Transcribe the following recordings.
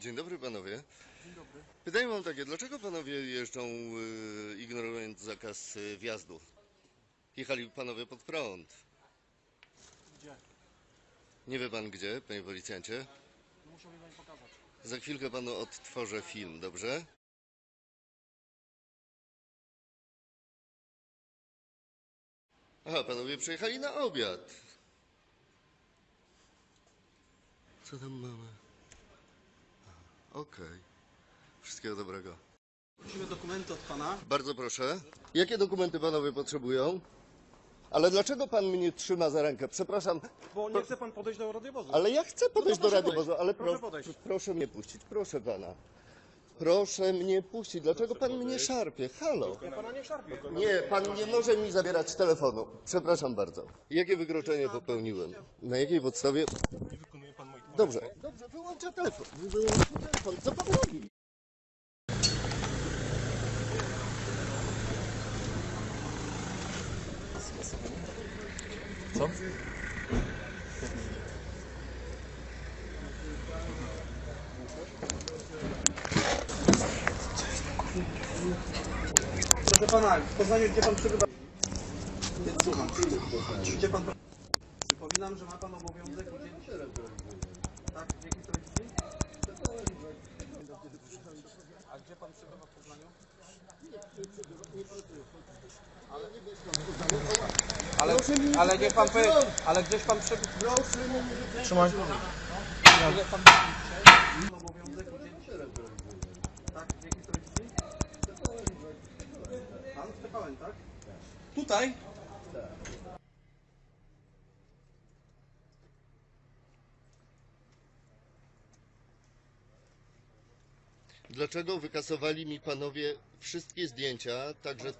Dzień dobry panowie. Pytanie mam takie, dlaczego panowie jeżdżą y, ignorując zakaz y, wjazdu? Jechali panowie pod prąd. Gdzie? Nie wie pan gdzie, panie policjancie? Muszę mi pani pokazać. Za chwilkę panu odtworzę film, dobrze? Aha, panowie przyjechali na obiad. Co tam mamy? Okej. Wszystkiego dobrego. Prosimy dokumenty od pana. Bardzo proszę. Jakie dokumenty panowie potrzebują? Ale dlaczego pan mnie trzyma za rękę? Przepraszam, Bo nie chce pan podejść do radiowozu. ale ja chcę podejść do proszę radiowozu, podejść. ale Proszę pro, podejść. proszę mnie puścić, proszę pana. Proszę mnie puścić. Dlaczego pan mnie szarpie? Halo. Ja pana nie szarpię. Nie, pan nie może mi zabierać telefonu. Przepraszam bardzo. Jakie wykroczenie popełniłem? Na jakiej podstawie? Nie wykonuje pan moich Dobrze, dobrze, wyłączę telefon. Wyłączę telefon. Co pan robi? Co? Proszę pana, w Poznaniu gdzie pan przebywa? Nie słucham. Gdzie pan... Przypominam, że ma pan obowiązek udzielić... Tak? W jakiej telewizji? A gdzie pan przebywa w Poznaniu? Ale, ale niech pan powie, ale gdzieś pan przebywa... Trzymaj. Ile pan dzisiaj obowiązek udzielić? Tak? Telewizji? Pan tak? Tutaj? Dlaczego wykasowali mi panowie wszystkie zdjęcia, także,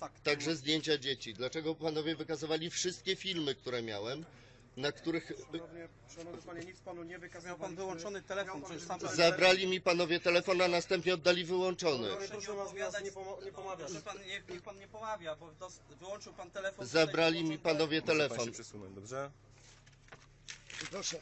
Tak. także zdjęcia dzieci? Dlaczego panowie wykasowali wszystkie filmy, które miałem, na których Szanowny, szanowny panie, nic panu nie wykazał. Miał pan wyłączony telefon, przecież sam pan... zabrali mi panowie telefon, a następnie oddali wyłączony? Proszę was, nas nie, pomo- nie pomawiać. Proszę pan, niech, niech pan nie pomawia, bo dos, wyłączył pan telefon... Zabrali mi tutaj, panowie Pan telefon. się przesunąć, dobrze? Proszę.